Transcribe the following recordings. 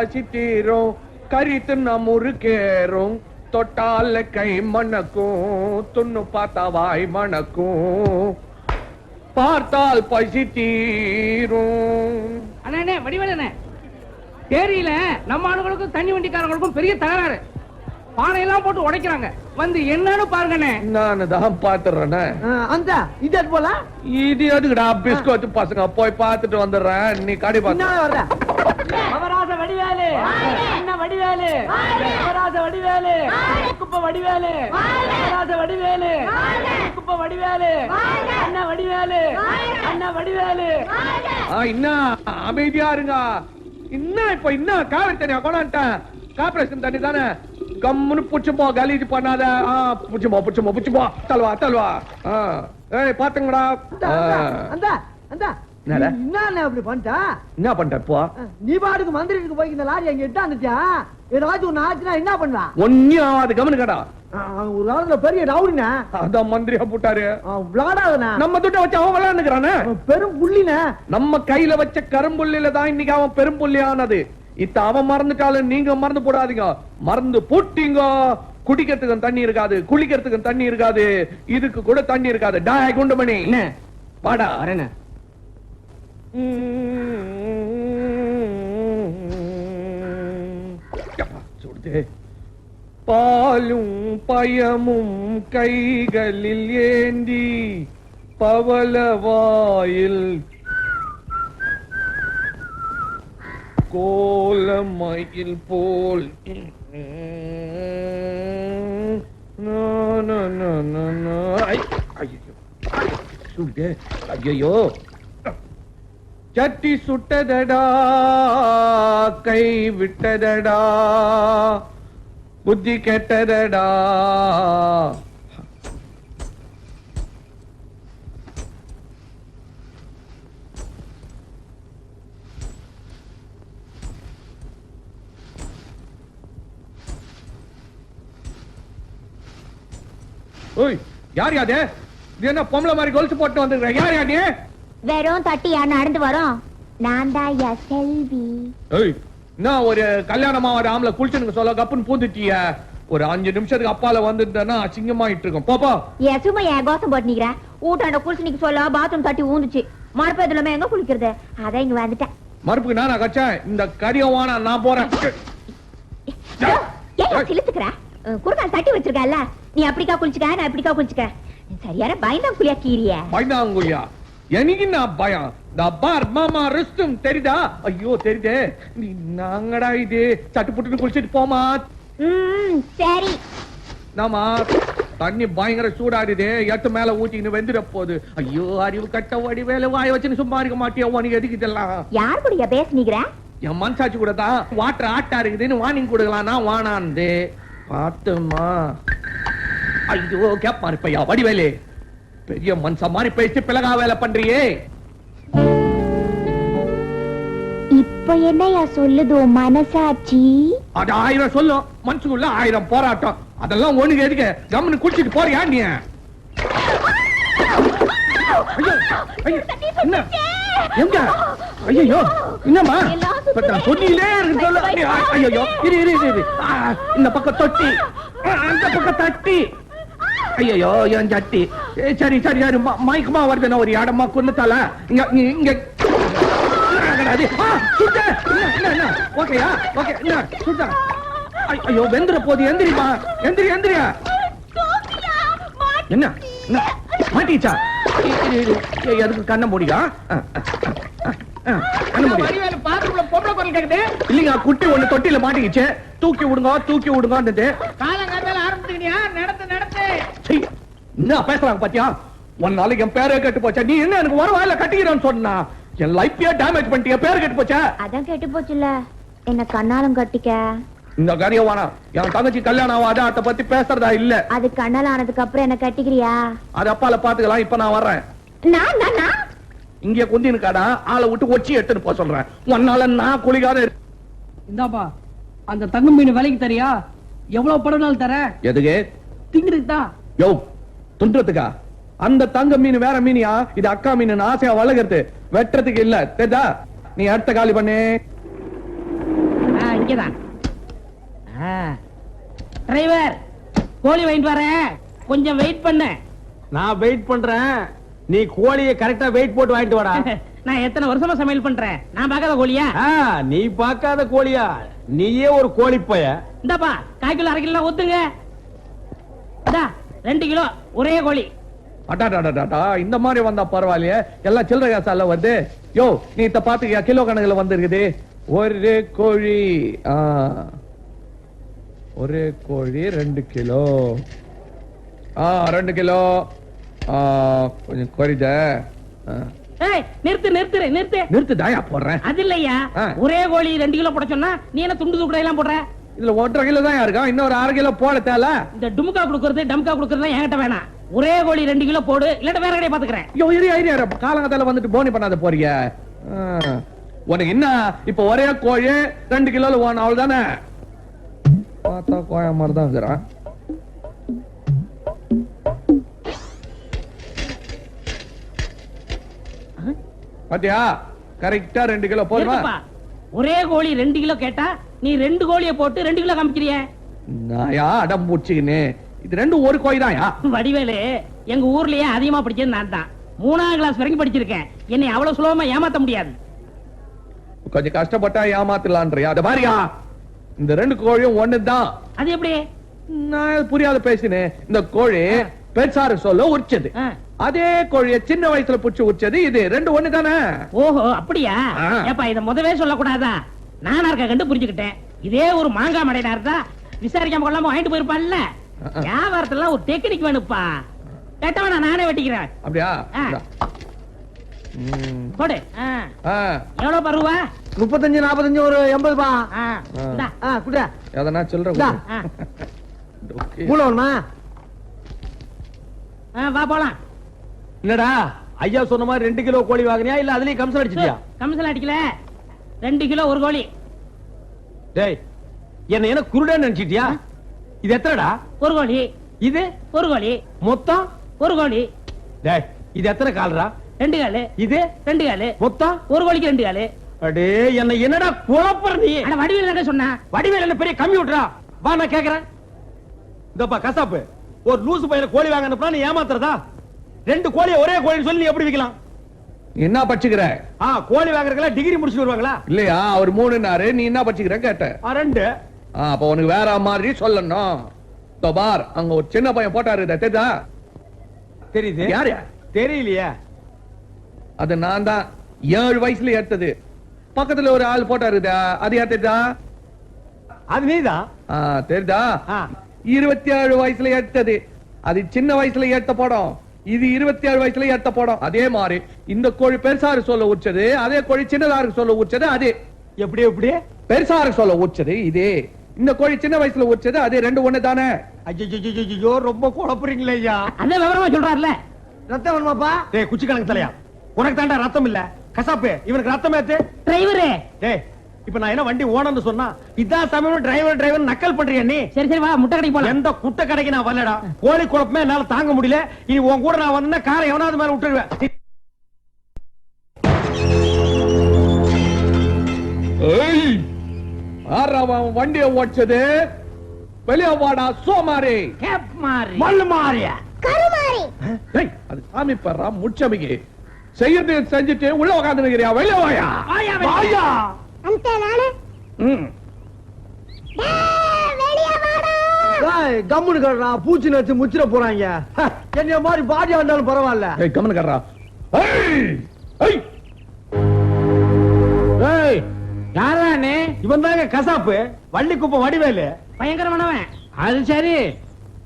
பார்த்தால் பசி தீரும் கறி தின்ன முறுக்கேறும் தொட்டால கை மணக்கும். துண்ணு பார்த்தா வாய் மணக்கும். பார்த்தால் பசி தீரும் அண்ணே வடிவேலண்ணே ஏரியில நம்ம ஆளுங்களுக்கும் தண்ணி வண்டிக்காரங்களுக்கும் பெரிய தகராறு. பானையெல்லாம் போட்டு உடைக்கிறாங்க. வந்து என்னன்னு பாருங்கண்ணே நான் தான் பாத்துறேனே அந்த இது போல? இது எதுக்குடா பிஸ்கோத் பசங்க? போய் பார்த்துட்டு வந்துடுறேன். நீ கடை அவராச வடிவேலு. அண்ணன் வடிவேலு. அவராச வடிவேலு. குப்ப வடிவேலு. அவராச வடிவேலு. குப்ப வடிவேலு. அண்ணன் வடிவேலு. அண்ணன் வடிவேலு. ஆ, இன்னும் அமைதியா இருங்க. இன்னும் இப்ப இன்னும் காவிரி தண்ணியா கொண்டான்ட்டேன் கார்பரேஷன் தண்ணி தானே. கம்முன்னு புடிச்சுப்போ கலீஜ் பண்ணாத. ஆ புடிச்சுப்போ புடிச்சுப்போ புடிச்சுப்போ தல்வா தல்வா ஆ ஏய் பாத்துங்கடா. அந்த அந்த? என்ன அப்படி பண்ணிட்டா? என்ன பண்ற இப்போ? நீ பாட்டுக்கு மந்திரிக்கு போய் இந்த லாரி அங்க எட்டாந்துச்சா ஏதாச்சும் ஒண்ணு ஆச்சுன்னா என்ன பண்ணுவா ஒன்னும் ஆகாது கவனிக்கடா அவன் ஒரு காலத்துல பெரிய ரவுடின அதான் மந்திரியா போட்டாரு. விளாடாதன நம்ம துட்ட வச்சு அவன் விளையாண்டுக்கிறானே பெரும் புள்ளின நம்ம கையில வச்ச கரும்புள்ளில தான் இன்னைக்கு அவன் பெரும்புள்ளி ஆனது இத்த அவன் மறந்துட்டாலும் நீங்க மறந்து போடாதீங்க. மறந்து போட்டீங்க. குடிக்கிறதுக்கு தண்ணி இருக்காது குளிக்கிறதுக்கு தண்ணி இருக்காது இதுக்கு கூட தண்ணி இருக்காது. டாய் குண்டுமணி என்ன? வாடா. சுடுதே. பாலும் பயமும் கைகளில் ஏந்தி பவளவாயில் கோலமயில் போல். ஐயோ. ஐயோ நா, நா, நா. ஐ, ஐயையோ. சுடுதே. ஐயையோ சட்டி சுட்டதடா கை விட்டதடா புத்தி கெட்டதடா. ஓய் யார் யாரு இது என்ன பொம்பளை மாதிரி கொலுசு போட்டு வந்துருக்க யார் யாரு வெறும் தட்டியா நடந்து வரோம்? நான் தான் யா செல்வி. ஏய் நான் ஒரு கல்யாணமா ஒரு ஆம்பளை குளிச்சுன்னு சொல்ல கப்புன்னு பூந்துட்டிய? ஒரு அஞ்சு நிமிஷத்துக்கு அப்பால வந்துட்டேன்னா அசிங்கமாயிட்டு இருக்கும் போப்பா ஏன் சும்மா ஏன் கோசம் போட்டு நிக்கிறேன் ஊட்டாண்ட குளிச்சுனிக்கு சொல்ல பாத்ரூம் தட்டி ஊந்துச்சு. மறுப்பதுலமே எங்க குளிக்கிறது? அதான் இங்க வந்துட்டேன். மறுப்புக்கு நானா கச்சேன் இந்த கரியவானா நான் போறேன். ஏன் சிலுத்துக்கிற குறுக்கால் தட்டி வச்சிருக்கல நீ அப்படிக்கா குளிச்சுக்க நான் இப்படிக்கா குளிச்சுக்க. சரியான பயந்தம் புளியா கீரிய பயந்தாங்குழியா? எனக்கு நான் பயம்? இந்த பார் மாமா ரெஸ்டும் தெரியுதா? ஐயோ தெரியுதே. நீ நாங்கடா இது? சட்டு புட்டுன்னு குளிச்சிட்டு போமா? ம் சரி. நாமா தண்ணி பயங்கர சூடாடுது எட்டு மேல ஊத்திக்கின்னு வெந்துட போகுது. ஐயோ அறிவு கட்ட வடி வேலை வாய வச்சுன்னு சும்மா இருக்க மாட்டியா? உனக்கு எதுக்கு இதெல்லாம்? யார் கூடயா பேசுனீங்கிற என் மனசாட்சி கூட தான். வாட்டர் ஆட்டா இருக்குதுன்னு வார்னிங் கொடுக்கலாம். நான் வானாந்து பாத்துமா ஐயோ கேப்பாரு பையா வடிவேலு. பெரிய மனுஷ மாதிரி பேசி பிளகா வேலை பண்றியே. இப்ப என்னையா சொல்லுதோ மனசாட்சி? அது ஆயிரம் சொல்லும் மனசுக்குள்ள ஆயிரம் போராட்டம். அதெல்லாம் ஒண்ணுக்கு எதுக்கு? கம்முன்னு குடிச்சிட்டு போறியா நீ? எங்க? ஐயோ என்னம்மா? ஆ, ஐயோ இரு இரு இந்த பக்கம் தொட்டி. அந்த பக்கம் தட்டி. ஐயோ என் சட்டி சரி சரி சரி. மயக்கமா வருது. நான் ஒரு இடமா குன்னத்தால இங்க இங்க-? ஓகேயா? ஓகே ஐயோ வெந்துற போது எந்திரிமா எந்திரி எந்திரியா என்ன? மாட்டிச்சா? எதுக்கு கண்ண முடியா இல்லைங்க குட்டி ஒண்ணு தொட்டில மாட்டிக்கிச்சு. தூக்கி விடுங்க தூக்கி விடுங்கன்றது என்ன பேசுறாங்க பாத்தியா? ஒரு நாளைக்கு என் பேரே கெட்டு போச்சா. நீ என்ன எனக்கு வர வாயில கட்டிக்கிறேன்னு சொன்னா? என் லைஃபையே டேமேஜ் பண்ணிட்டிய. பேர் கெட்டு போச்சா? அதான் கெட்டு போச்சுல என்ன கண்ணாலம் கட்டிக்க? இந்த காரியம் வேணாம் என் தங்கச்சி கல்யாணம் ஆகாத அத பத்தி பேசுறதா இல்ல. அது கண்ணால் ஆனதுக்கு அப்புறம் என்ன கட்டிக்கிறியா? அது அப்பால பாத்துக்கலாம் இப்ப நான் வர்றேன். நான் நான் இங்க குந்தி இருக்காடா ஆளை விட்டு ஒச்சி எடுத்துட்டு போக சொல்றேன். உன்னால நான் குளிக்காத இந்தாப்பா அந்த தங்கம் மீன் விலைக்கு தரியா? எவ்வளவு படம் தர? எதுக்கு? திங்கிறதுக்கு தான் யோ துண்டுறதுக்கா அந்த தங்க மீன் வேற மீனியா? இது அக்கா மீன் ஆசையா வளர்க்கறது. வெட்டுறதுக்கு இல்ல. தெரிதா? நீ அடுத்த காலி பண்ணு. இங்கதான். டிரைவர் கோழி வாங்கிட்டு வரேன் கொஞ்சம் வெயிட் பண்ணு. நான் வெயிட் பண்றேன். நீ கோழியை கரெக்டா வெயிட் போட்டு வாங்கிட்டு வாடா. நான் எத்தனை வருஷமா சமையல் பண்றேன்? நான் பார்க்காத கோழியா? ஆ, நீ பார்க்காத கோழியா? நீயே ஒரு கோழி பைய இந்தாப்பா கால் கிலோ அரை கிலோ ஊத்துங்க. இந்தா ரெண்டு கிலோ. ஒரே கோழி. அடாடாடாடா இந்த மாதிரி வந்தா பரவாயில்லையே. எல்லாம் சில்லறை காசால வருது. யோ நீ இத பாத்துக்கியா கிலோ கணக்குல வந்திருக்குது. ஒரு கோழி ஆ. ஒரு கோழி ரெண்டு கிலோ. ஆ ரெண்டு கிலோ. கொஞ்சம் ஏய் நிறுத்து நிறுத்து நிறுத்து. நிறுத்து தாயா போடுறேன். அது இல்லையா. ஒரே கோழி ரெண்டு கிலோ போட சொன்னா நீ என்ன துண்டு துக்குடை எல்லாம் போடுற? இதுல ஒன்றரை கிலோ தான் இருக்கான் இன்னொரு அரை கிலோ போட தேல இந்த டுமுக்கா குடுக்கறது டம்கா குடுக்கறது என்கிட்ட வேணாம். ஒரே கோழி ரெண்டு கிலோ போடு இல்லாட்ட வேற கடையை பாத்துக்கிறேன். ஐயோ இரு ஐடியா காலங்கத்தால வந்துட்டு போனி பண்ணாத போறீங்க. உனக்கு என்ன? இப்ப ஒரே கோழி ரெண்டு கிலோல ஓன அவள் தானே? பார்த்தா கோழ மாதிரி தான் இருக்கிறான் பாத்தியா? கரெக்டா ரெண்டு கிலோ போதுமா. ஒரே கோழி ரெண்டு கிலோ கேட்டா நீ ரெண்டு கோழியை போட்டு ரெண்டு கிலோ காமிக்கிறிய? நாயா அடம் பூச்சிக்கின்னு இது ரெண்டும் ஒரு கோழி தான்யா? வடிவேலு எங்க ஊர்லயே அதிகமா படிச்சது நான் தான். மூணாம் கிளாஸ் வரைக்கும் படிச்சிருக்கேன். என்னை அவ்வளவு சுலபமா ஏமாத்த முடியாது. கொஞ்சம் கஷ்டப்பட்டா ஏமாத்தலான்றியா அது மாதிரியா இந்த ரெண்டு கோழியும் ஒண்ணுதான். அது எப்படி? நான் புரியாத பேசினேன். இந்த கோழி பெருசாரு சொல்ல உரிச்சது. அதே கோழிய சின்ன வயசுல புடிச்சு உரிச்சது இது. ரெண்டு ஒண்ணு தானே? ஓஹோ அப்படியா. ஏப்பா இத முதவே சொல்லக்கூடாதா? நானா இருக்க கண்டு புரிஞ்சுக்கிட்டேன். இதே ஒரு மாங்காய் மடையினா இருந்தா விசாரிக்காம கொள்ளாம வாங்கிட்டு போயிருப்பான்ல. வியாபாரத்துல ஒரு டெக்னிக் வேணுப்பா. கேட்டவனா நானே வெட்டிக்கிறேன். அப்படியா. போடு. ஆ. ஆ, எவ்வளவு பருவா முப்பத்தஞ்சு நாற்பத்தஞ்சு ஒரு எண்பது பா குடியா எதனா வேணுமா? ஆ, வா போலாம். என்னடா ஐயா சொன்ன மாதிரி ரெண்டு கிலோ கோழி வாங்குனியா? இல்ல அதுலயே கம்சல் அடிச்சிட்டியா? கமிஷன் அடிக்கல. ரெண்டு கிலோ ஒரு கோழி. டேய் என்ன என்ன குருடன் நினைச்சிட்டியா? இது எத்தனைடா? ஒரு கோழி. இது? ஒரு கோழி. மொத்தம்? ஒரு கோழி. டேய் இது எத்தனை கால்ரா? ரெண்டு காலு. இது? ரெண்டு காலு. மொத்தம்? ஒரு கோழிக்கு ரெண்டு காலு. அடே என்ன என்னடா குழப்பற நீ? ஆனா வடிவேல் என்ன சொன்னா? வடிவேல் என்ன பெரிய கம்ப்யூட்டரா வா நான் கேக்குறேன். இந்தப்பா கசாப்பு. ஒரு லூசு பையனை கோழி வாங்க அனுப்புனா நீ ஏமாத்துறதா? ரெண்டு கோழியை ஒரே கோழின்னு சொல்லி நீ எப்படி விக்கலாம் என்ன படிச்சுக்கிற ஆ கோழி வாங்குறதுக்கெல்லாம் டிகிரி முடிச்சுட்டு வருவாங்களா? இல்லையா அவர் மூணுனாரு நீ என்ன படிச்சுக்கிற கேட்ட? ரெண்டு. அப்ப உனக்கு வேற மாதிரி சொல்லணும். பார் அங்க ஒரு சின்ன பையன் போட்டாரு தெரியுதா? தெரியுது. யாரு? தெரியலையே. அது நான் தான் ஏழு வயசுல எடுத்தது. பக்கத்துல ஒரு ஆள் போட்டாரு இதா. அது யார் தெரியுதா? அது நீதான் ஆ, தெரியுதா. இருபத்தி ஏழு வயசுல எடுத்தது. அது சின்ன வயசுல எடுத்த படம். இது இருபத்தி ஏழு வயசுல எடுத்த படம். அதே மாதிரி இந்த கோழி பெருசாரு சொல்ல உச்சது அதே கோழி சின்னதாருக்கு சொல்ல உச்சது அதே. எப்படி எப்படி? பெருசாரு சொல்ல உச்சது இதே. இந்த கோழி சின்ன வயசுல உச்சது அதே ரெண்டு ஒண்ணு தானே. ஐயோ ரொம்ப குழப்பறீங்களே ஐயா. அந்த விவரமா சொல்றாருல. ரத்தம் வேணுமாப்பா? டேய் குச்சி கணக்கு தலையா. உனக்கு தாண்டா ரத்தம் இல்ல. கசாப்பு இவனுக்கு ரத்தம் ஏத்து. டிரைவரு. டேய் இப்ப நான் என்ன வண்டி ஓனர்னு சொன்னா இதான் சமயம் டிரைவர் டிரைவர் நக்கல் பண்றியா நீ? சரி சரி வா முட்டை கடைக்கு போலாம். எந்த குட்டை கடைக்கு நான் வரலடா. கோழி குழப்பமே என்னால தாங்க முடியல. இனி உன் கூட நான் வந்தா காரை எவனாவது மேல விட்டுருவேன். அவன் வண்டியை ஓடிச்சது வெளியே வாடா சோமாரி. கேப் மாறி. மல்லு மாறியா. ஏய், அது சாமி பர்றா முச்சமிக்கு செய்யறது செஞ்சுட்டு உள்ள உட்காந்து நிக்கிறியா வெளியே வாயா. வாயா. అంతే నానే ம். ஏய், கம்முனு கடுறா பூச்சி நச்சு முச்சிட போறாங்க ஹ, என்னைய மாதிரி பாடியா இருந்தாலும் பரவாயில்ல ஏய் கம்மனு கர்றா ஏய் ஏய் ஏய் யாரா நீ இவன் தாங்க கசாப்பு வள்ளி குப்பம் வடிவேலு பயங்கரமானவன் அது சரி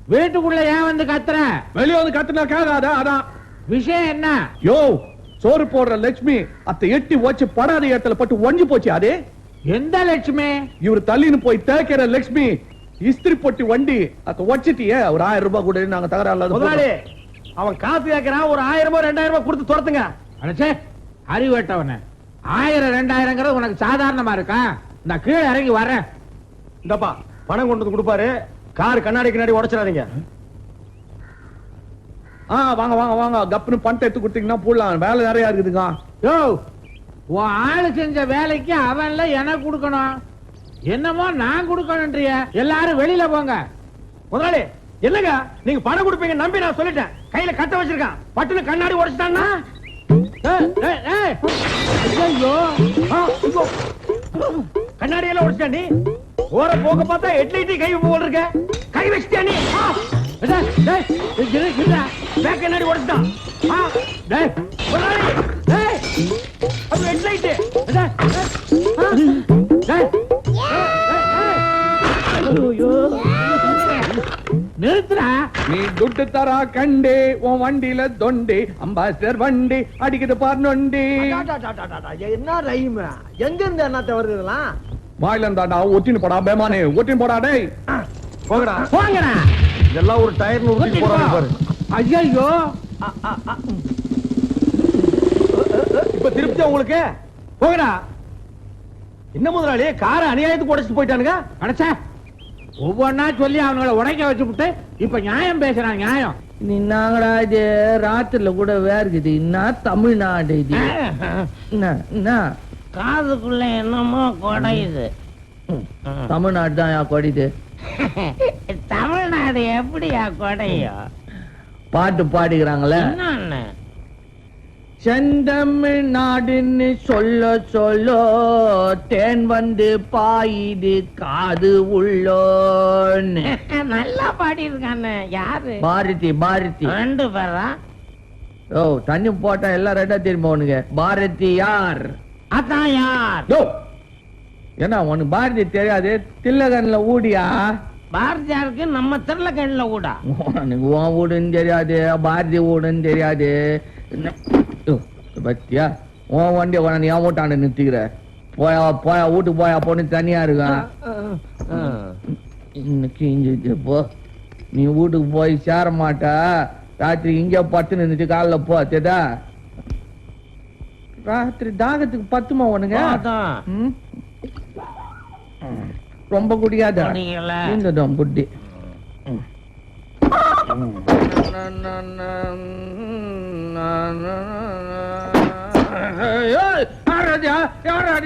வீட்டுக்குள்ள ஏன் வந்து கத்துற வெளியே வந்து கத்துனா கேட்காத அதான் விஷயம் என்ன யோ சோறு போடுற லட்சுமி அத்தை எட்டி வச்சு படாத இடத்துல பட்டு ஒஞ்சு போச்சு அதே? எந்த லட்சுமி? இவர் தள்ளின்னு போய் தேய்க்கிற லட்சுமி இஸ்திரி பொட்டி வண்டி அத வச்சிட்டியே ஒரு ஆயிரம் ரூபாய் கூட நாங்க தகராறு முதலாளி அவன் காசு கேட்கறான் ஒரு ஆயிரம் ரூபாய் ரெண்டாயிரம் ரூபாய் கொடுத்து துரத்துங்க. அடச்சே அறிவட்டவன ஆயிரம் ரெண்டாயிரங்கிறது உனக்கு சாதாரணமா இருக்கா? நான் கீழே இறங்கி வரேன் இந்தப்பா பணம் கொண்டு வந்து கொடுப்பாரு. கார் கண்ணாடி கண்ணாடி உடைச்சிடாதீங்க. ஆ வாங்க வாங்க வாங்க. கப்புன்னு பணத்தை எடுத்து கொடுத்தீங்கன்னா போடலாம். வேலை நிறைய இருக்குதுங்க யோ உன் ஆளு செஞ்ச வேலைக்கு அவன்ல எனக்கு கொடுக்கணும். என்னமோ நான் கொடுக்கணுன்றிய எல்லாரும் வெளியில போங்க. முதலாளி என்னங்க? நீங்க பணம் கொடுப்பீங்க நம்பி நான் சொல்லிட்டேன். கையில கட்ட வச்சிருக்கான். பட்டுன்னு கண்ணாடி உடைச்சிட்டான்னா? ஏய், ஏய், ஏய். ஐயோ ஆ, இதோ. கண்ணாடி எல்லாம் உடைச்சிட்டா நீ? போற போக பார்த்தா ஹெட்லைட்டி கை போல் இருக்க கை வச்சிட்டியா நீ? ஆ, டேய், டேய், இரு, இருடா. பேக் கண்ணாடி உடைச்சிட்டான் ஆ, டேய், முதலாளி டேய், அது ஹெட்லைட் டேய், டேய், ஆ, டேய், நிறுத்துடா. நீ துட்டு தரா கண்டே உன் வண்டியில தொண்டி. அம்பாசிடர் வண்டி அடிக்குது பார் நொண்டி. என்ன ரைம் எங்க இருந்து என்னத்த வருது இதெல்லாம்? வாயில இருந்தாடா ஒட்டின்னு போடா பேமானே ஒட்டின்னு போடா டேய். போங்கடா. போங்கடா. இதெல்லாம் ஒரு டயர் ஊத்தி போறாங்க பாரு. ஐயோ இப்ப திருப்தியா உங்களுக்கு? போங்கடா. என்ன முதலாளி? காரை அநியாயத்துக்கு உடைச்சிட்டு போயிட்டானுங்க. அடைச்சா? ஒவ்வொன்னா சொல்லி அவங்கள உடைக்க வச்சு விட்டு இப்ப நியாயம் பேசுறான் நியாயம். நின்னாங்கடா இது ராத்திரில கூட வேர்க்குது. என்ன தமிழ்நாடு இது? என்ன என்ன காதுக்குள்ள என்னமோ குடையுது. தமிழ்நாடு தான் கொடிது? தமிழ்நாடு எப்படியா குடையும் பாட்டு பாடிக்கிறாங்களே. இன்னொன்னு செந்தமிழ்நாடுன்னு சொல்ல சொல்ல தேன் வந்து பாயுது காது உள்ளோன்னு. நல்லா பாடியிருக்கானே யாரு? பாரதி பாரதி. ரெண்டு பேரா? ஓ தண்ணி போட்டா எல்லாம் ரெண்டா திரும்ப பாரதி யார்? அதான் யார்? யோ என்ன உனக்கு பாரதி தெரியாது. தில்லகன்ல ஊடியா? பாரதியாருக்கு நம்ம திருளக்கண்ணில் கூட உனக்கு உன் வீடுன்னு தெரியாது பாரதி வீடுன்னு தெரியாது. பத்தியா? உன் வண்டியை கொண்டாந்து என் வீட்டாண்ட நிறுத்திக்கிற. போயா போயா வீட்டுக்கு போயா பொண்ணு தனியா இருக்கான் இன்னைக்கு இங்க போ. நீ வீட்டுக்கு போய் சேர மாட்டா. ராத்திரி இங்க பத்து நின்றுட்டு காலைல போ தெரியுதா? ராத்திரி தாகத்துக்கு பத்துமா உனக்கு? ரொம்ப குடியாத. இந்ததான் புட்டி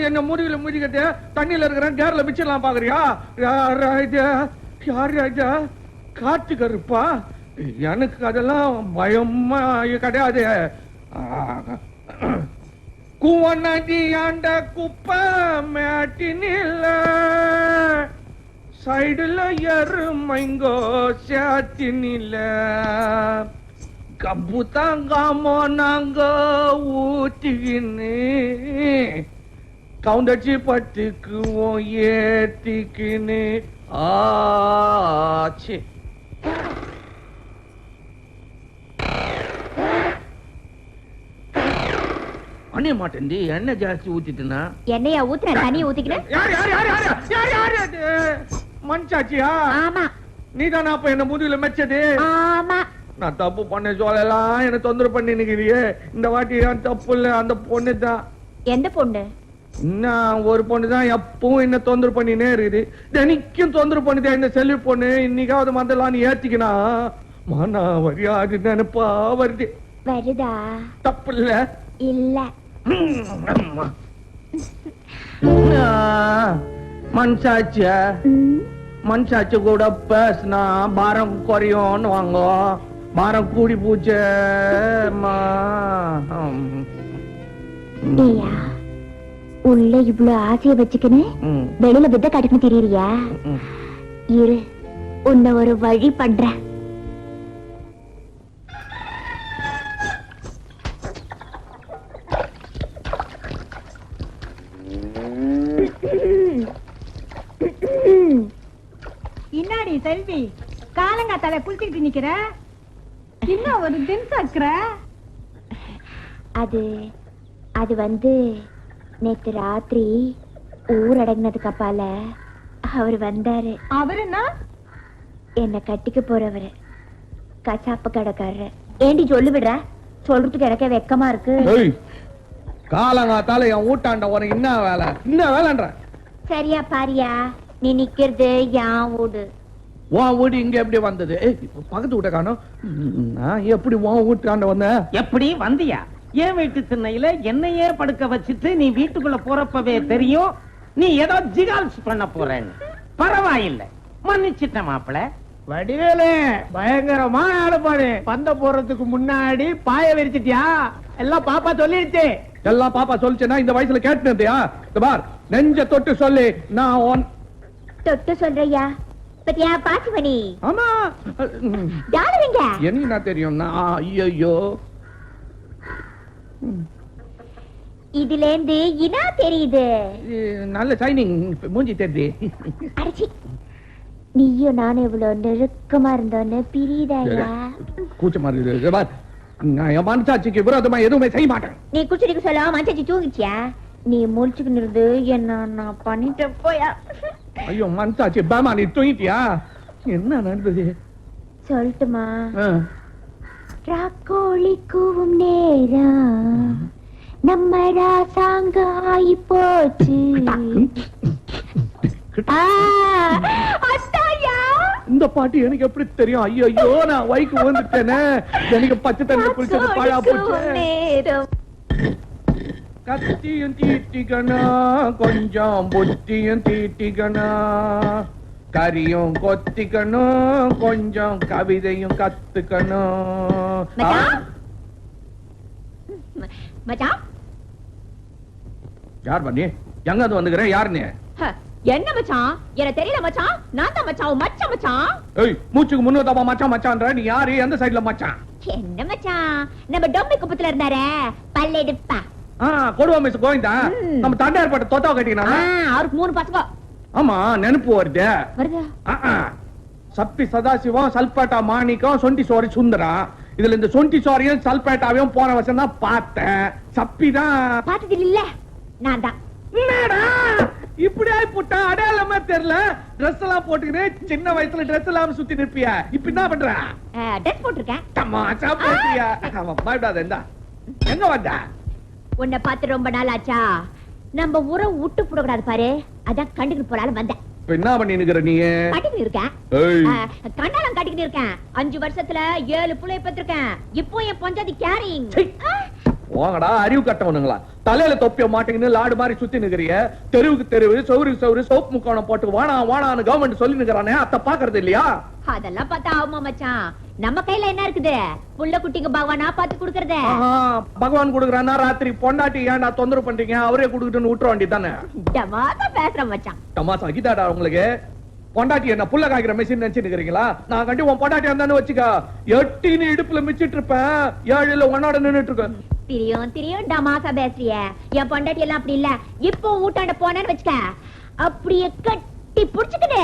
என்ன முடியல முடிக்கிட்டு? தண்ணியில இருக்கிறேன் கேரள மிச்சலாம் பாக்குறியா? யார் ராஜா யார் ராஜா காட்டு கருப்பா? எனக்கு அதெல்லாம் பயமா கிடையாது. குவநதி ஆண்ட குப்பை மேட்டினில்ல சைடுல எருமைங்கோ சாத்தினில்ல கப்பு தாங்காமோ நாங்க ஊத்திக்கின்னு கவுண்டச்சி பட்டுக்குவோம் ஏத்திக்கின்னு. ஆச்சு அணிய மாட்டேன்டி எண்ணெய் ஜாஸ்தி ஊத்திட்டுனா? என்னையா ஊத்துன? தண்ணிய ஊத்திக்கிறேன் யார் யார் யார் யார் யார் யார் மஞ்சாச்சியா ஆமா. நீதானா அப்ப என்ன முதுகுல மெச்சது? ஆமா. நான் தப்பு பண்ண சொல்லலாம் என்ன தொந்தரவு பண்ணி நிக்கிறியே இந்த வாட்டி ஏன் தப்பு இல்ல அந்த பொண்ணு தான் எந்த பொண்ணு? இன்னும் ஒரு பொண்ணு தான் எப்பவும் என்ன தொந்தரவு பண்ணினே இருக்குது. தினைக்கும் தொந்தரவு பண்ணுதே இந்த செல்வி பொண்ணு. இன்னைக்காவது மந்தலான்னு ஏத்திக்கினா மானா வரியாது நினைப்பா வருது. வருதா? தப்பு இல்ல. இல்ல. மனசாச்சியா ம், மனசாட்சி கூட பேசினா பாரம் குறையும்னு வாங்க. பாரம் கூடி பூச்சேம்மா உள்ள இவ்ளோ ஆசைய வச்சுக்கின்னு வெளியில வித்த காட்டுக்கு தெரியறியா? இரு உன்னை ஒரு வழி பண்றேன். இன்னாடி செல்வி. காலங்காத்தால குளிச்சுக்கிட்டு நிக்கிற? இன்னும் ஒரு தின் சக்கர அது அது வந்து நேத்து ராத்திரி ஊர் அடங்கினதுக்கு அப்பால அவர் வந்தாரு. அவர் என்ன கட்டிக்க போறவரு. கசாப்பு கடைக்காரரு. ஏண்டி சொல்லு விடுற? சொல்றதுக்கு எனக்கு வெக்கமா இருக்கு. காலங்காத்தால என் ஊட்டாண்ட உனக்கு என்ன வேலை. என்ன வேலைன்ற சரியா பாரியா? நீ நிக்கிறது யான் வீடு உன் வீடு இங்க எப்படி வந்தது? பக்கத்து வீட்டை காணோம். நான் எப்படி உன் வீட்டாண்ட வந்தேன் எப்படி வந்தியா? என் வீட்டு திண்ணையில என்னையே படுக்க வச்சுட்டு நீ வீட்டுக்குள்ள போறப்பவே தெரியும். நீ ஏதோ ஜிகால்ஸ் பண்ண போறேன்னு பரவாயில்லை. மன்னிச்சிட்ட மாப்பிள. வடிவேலு பயங்கரமான ஆளுப்பாடு பந்த போறதுக்கு முன்னாடி பாய விரிச்சிட்டியா? எல்லாம் பாப்பா சொல்லிடுச்சு எல்லாம் பாப்பா சொல்லுச்சுன்னா இந்த வயசுல கேட்டுனதையா இந்த பார் நெஞ்ச தொட்டு சொல்லி. நான் தொட்டு சொல்றியா பத்தியா பாசிமணி? ஆமா. டாலருங்க என்ன தெரியும் நான் ஐயோ இதுல இருந்து இனா தெரியுது? நல்ல சைனிங் மூஞ்சி தெரியுது. அடிச்சி. நீயும் நானும் இவ்வளவு நெருக்கமா இருந்தோன்னு பிரியுதாயா? கூச்சமா இருக்குது. நான் என் மனசாட்சிக்கு விரோதமா எதுவுமே செய்ய மாட்டேன். நீ குச்சிடிக்கு சொல்ல மச்சாச்சி தூங்கிச்சியா? நீ முடிச்சுக்கிட்டு இருந்து என்ன நான் பண்ணிட்டேன் போயா? ஐயோ மனசாட்சி பாமா நீ தூங்கிட்டியா? என்ன நடந்தது? சொல்லட்டுமா. ராக்கோழி கூவும் நேரம். நம்ம ராசாங்க ஆயி போச்சு. இந்த பாட்டு எனக்கு எப்படி தெரியும்? ஐயோ நான் வைக்கு வந்துட்டேனே எனக்கு பச்சை தண்ணி குளிச்சது பாழா போச்சு. நேரம். கத்தியும் தீட்டிக்கணா கொஞ்சம் புத்தியும் தீட்டிக்கணா கரியும் கொத்திக்கணும் கொஞ்சம் கவிதையும் கத்துக்கணும் யார் பண்ணி எங்க அது வந்துக்கிறேன் யார் நீ ஹ, என்ன மச்சான்? எனக்கு தெரியல மச்சான். நான் தான் மச்சான். உன் மச்சான் மச்சான்? ஏய் மூச்சுக்கு முன்னூத்தப்பா மச்சான் மச்சான்ற? நீ யாரு? எந்த சைடுல மச்சான்? என்ன மச்சான்? நம்ம டொம்பி குப்பத்துல இருந்தாரே. பல்லெடுப்பா. கொடுவா மிஸ் கோவிந்தா. நம்ம தண்டையார் பட்ட தொத்தா கட்டினா ஆ, அவருக்கு மூணு பசங்க. ஆமா நெனப்பு வருது. சப்பி சதாசிவம் சல்பேட்டா மாணிக்கம் சொண்டி சோரி சுந்தரம் இதுல இந்த சொண்டி சோரியும் சல்பேட்டாவையும் போன வருஷம் தான் பார்த்தேன். சப்பி தான். பார்த்தது இல்ல. நான் தான். இப்படி ஆயி போட்டா அடையாளமே தெரியல. Dress எல்லாம் போட்டுக்கிட்டு சின்ன வயசுல Dress இல்லாம சுத்தி நிற்பிய. இப்ப என்ன பண்ற? ட்ரெஸ் போட்டிருக்கேன். தமாஷா போட்டியா அவன் பயப்படாத இந்தா. எங்க வந்த? உன்னை பார்த்து ரொம்ப நாள் ஆச்சா நம்ம உறவு விட்டு போடக்கூடாது பாரு. அதான் கண்டுக்கிட்டு போறாலும் வந்தேன். என்ன பண்ணி நிக்கிற நீ? கட்டிக்கிட்டு இருக்கேன். ஏய். ஆ, கண்டாலம் கட்டிக்கிட்டு இருக்கேன். அஞ்சு வருஷத்துல ஏழு புள்ளைய பெற்றிருக்கேன். இப்போ என் பஞ்சாதி கேரிங் சீ. போங்கடா அறிவு கட்டவனுங்களா தலையில தொப்பிய மாட்டேங்குன்னு லாடு மாதிரி சுத்தி நிக்கிறிய. தெருவுக்கு தெருவு சௌருக்கு சௌரு சோப்பு முக்கோணம் போட்டு வானா வானான்னு கவர்மெண்ட் சொல்லி நிக்கிறானே அத பாக்குறது இல்லையா? அதெல்லாம் பார்த்தா ஆகுமா மச்சான்? நம்ம கையில என்ன இருக்குது? புள்ள குட்டிக்கு பகவானா பார்த்து கொடுக்கறதே? ஆஹா, பகவான் குடுக்குறானா ராத்திரி பொண்டாட்டி ஏன்டா தொந்தரவு பண்றீங்க? அவரே குடுக்கட்டுன்னு விட்டுற வேண்டியதானே டமாதான் பேசுறேன் மச்சான். தமாசா கிதாடா உங்களுக்கு? பொண்டாட்டி என்ன புள்ள காய்க்கிற மெஷின் நினைச்சு நிக்கிறீங்களா? நான் கண்டி உன் பொண்டாட்டி இருந்தான்னு வச்சுக்க. எட்டின்னு இடுப்புல மிச்சிட்டு இருப்பேன் ஏழுல உன்னோட நின்னுட்டு இருக்கேன் திரியும் திரியும் டமாசா பேசுறிய. என் பொண்டாட்டி எல்லாம் அப்படி இல்ல. இப்போ ஊட்டாண்ட போனேன்னு வச்சுக்க. அப்படியே கட்டி புடிச்சுக்கிடு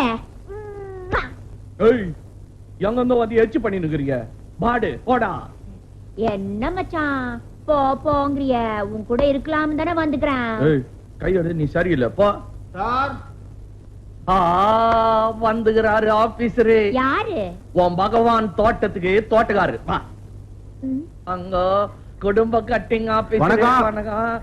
ஏய் எங்க இருந்தோ வந்து எச்சு பண்ணி நிக்கிறீங்க பாடு போடா. என்ன மச்சான்? போ போங்கிறிய. உன் கூட இருக்கலாம் தானே வந்துக்கிறேன். கையெடு நீ சரியில்லை போ. சார். ஆ வந்துகிறாரு ஆபீசரு. யாரு? உன் பகவான் தோட்டத்துக்கு தோட்டக்காரு அங்க குடும்ப கட்டிங் ஆபீஸ் வணக்கம்.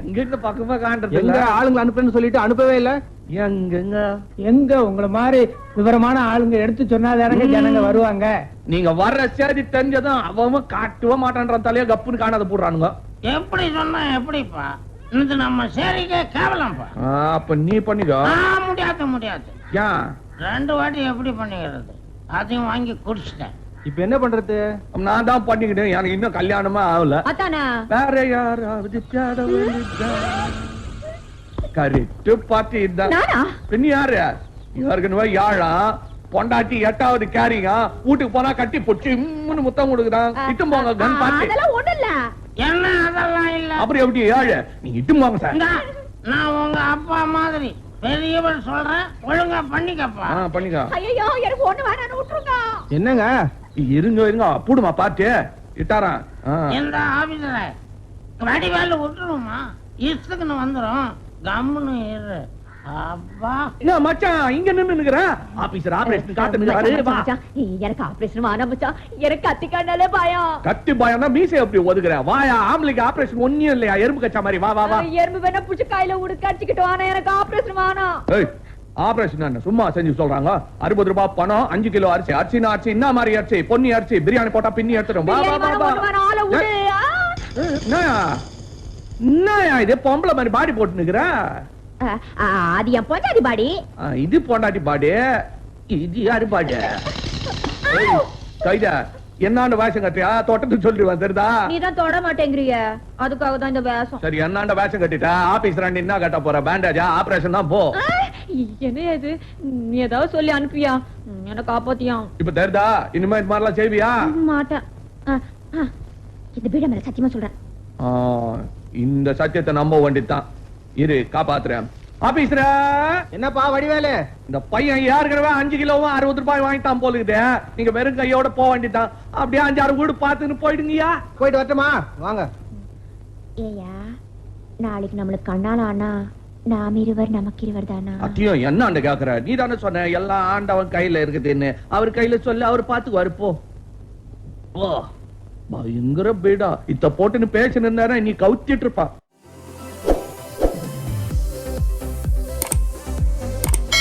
எங்க இந்த பக்கமா காண்றது எங்க இல்ல ஆளுங்க அனுப்புறேன்னு சொல்லிட்டு அனுப்பவே இல்ல. எங்கங்க? எங்க? உங்கள மாதிரி விவரமான ஆளுங்க எடுத்து சொன்னாதானங்க ஜனங்க வருவாங்க. நீங்க வர்ற செய்தி தெரிஞ்சதும் அவன் காட்டவே மாட்டான்றான் தலைய கப்புன்னு காணாத போடுறானுங்க. எப்படி சொன்னா எப்படிப்பா? இது நம்ம சேரிக்கே கேவலம்ப்பா. அப்ப நீ பண்ணிக்கோ. ஆ, முடியாது முடியாது. ஏன் ரெண்டு வாட்டி எப்படி பண்ணிக்கிறது? அதையும் வாங்கி குடிச்சிட்டேன். இப்ப என்ன பண்றது? நான் தான் பண்ணிக்கிட்டேன். எனக்கு இன்னும் கல்யாணமே ஆகல. அதானே? வேற யாராவது கரெக்ட் பாட்டி இதான் நானா? பின்ன யாரு? ஏற்கனவே யாழா? பொண்டாட்டி எட்டாவது கேரிங்க? வீட்டுக்கு போனா கட்டி பொச்சு இம்முன்னு முத்தம் கொடுக்குறான் இட்டும் போங்க கன் அதெல்லாம் ஒண்ணும் இல்ல. என்ன அதெல்லாம் இல்ல? அப்புறம் எப்படி ஏழு? நீங்க இட்டும் போங்க சார். நான் உங்க அப்பா மாதிரி பெரியவன் சொல்றேன். ஒழுங்கா பண்ணிக்கப்பா. பண்ணிக்கோ. ஐயோ எனக்கு ஒண்ணு வேணாம்னு விட்டுருங்க. என்னங்க? இருங்க இருங்க. பூடுமா பாத்து. இட்டாரான். இந்த ஆபீசர. வடிவேலு விட்டுருமா? இஷ்டத்துக்குன்னு வந்துரும். கம்முன்னு இரு அப்பா என்ன மச்சான் இங்க நின்னு நிக்கிற ஆபீசர் ஆபரேஷன் காட்டு நிக்கிறாரு வா. எனக்கு ஆபரேஷன் வேணாம் மச்சான். எனக்கு கத்தி கண்ணாலே பயம். கத்தி பயம்னா மீசை எப்படி ஒதுக்குற? வாயா ஆம்பளைக்கு ஆபரேஷன் ஒன்னும் இல்லையா? எறும்பு கச்சா மாதிரி. வா வா வா. எறும்பு வேணா புடிச்சு கையில உடுக்க அடிச்சுக்கிட்டோம் ஆனா எனக்கு ஆபரேஷன் வேணாம். ஏய் ஆபரேஷன் என்ன? சும்மா செஞ்சு சொல்றாங்க. அறுபது ரூபாய் பணம் அஞ்சு கிலோ அரிசி. அரிசினா அரிசி என்ன மாதிரி அரிசி? பொன்னி அரிசி. பிரியாணி போட்டா பின்னி எடுத்துடும். விடு. என்னய்யா இது? பொம்பளை மாதிரி பாடி போட்டு நிக்கிற அது என் பொஞ்சாதி பாடி. இது பொண்டாட்டி பாடு. இது யாரு பாடு? கைதா என்னாண்ட வேஷம் கட்டியா தோட்டத்துக்கு சொல்லிடுவேன் சரிதா? நீ தான் தொட மாட்டேங்கிறிய. அதுக்காக தான் இந்த வேஷம். சரி என்னாண்ட வேஷம் கட்டிட்டா? ஆபீஸ் ரெண்டு என்ன கட்ட போற? பேண்டேஜா? ஆபரேஷன் தான் போ. என்ன இது? நீ ஏதாவது சொல்லி அனுப்பியா என்னை காப்பாத்தியா? இப்ப தெரிதா? இனிமே இது மாதிரிலாம் செய்வியா? மாட்டேன். இந்த மேல சத்தியமா சொல்றேன். இந்த சத்தியத்தை நம்ப வேண்டியதுதான். இரு காப்பாத்துறேன். ஆபீஸ்ல என்னப்பா வடிவேலு? இந்த பையன் ஏற்கனவே அஞ்சு கிலோவும் அறுபது ரூபாய் வாங்கிட்டான் போலுக்குது நீங்க வெறும் கையோட போக வேண்டியதுதான். அப்படியே அஞ்சாறு வீடு பார்த்துன்னு போயிடுங்கய்யா. போயிட்டு வரட்டுமா? வாங்க. ஏயா நாளைக்கு நம்மளுக்கு கண்ணால ஆனா நாம் இருவர் நமக்கு இருவர் தானா? அத்தியம் என்ன ஆண்டு கேக்குற? நீ தானே சொன்ன எல்லாம் ஆண்டவன் கையில இருக்குதுன்னு. அவர் கையில சொல்லி அவர் பாத்துக்குவாரு போ. போ. பயங்கர பீடா. இத்த போட்டுன்னு பேசினு நீ கவுத்திட்டு இருப்பா.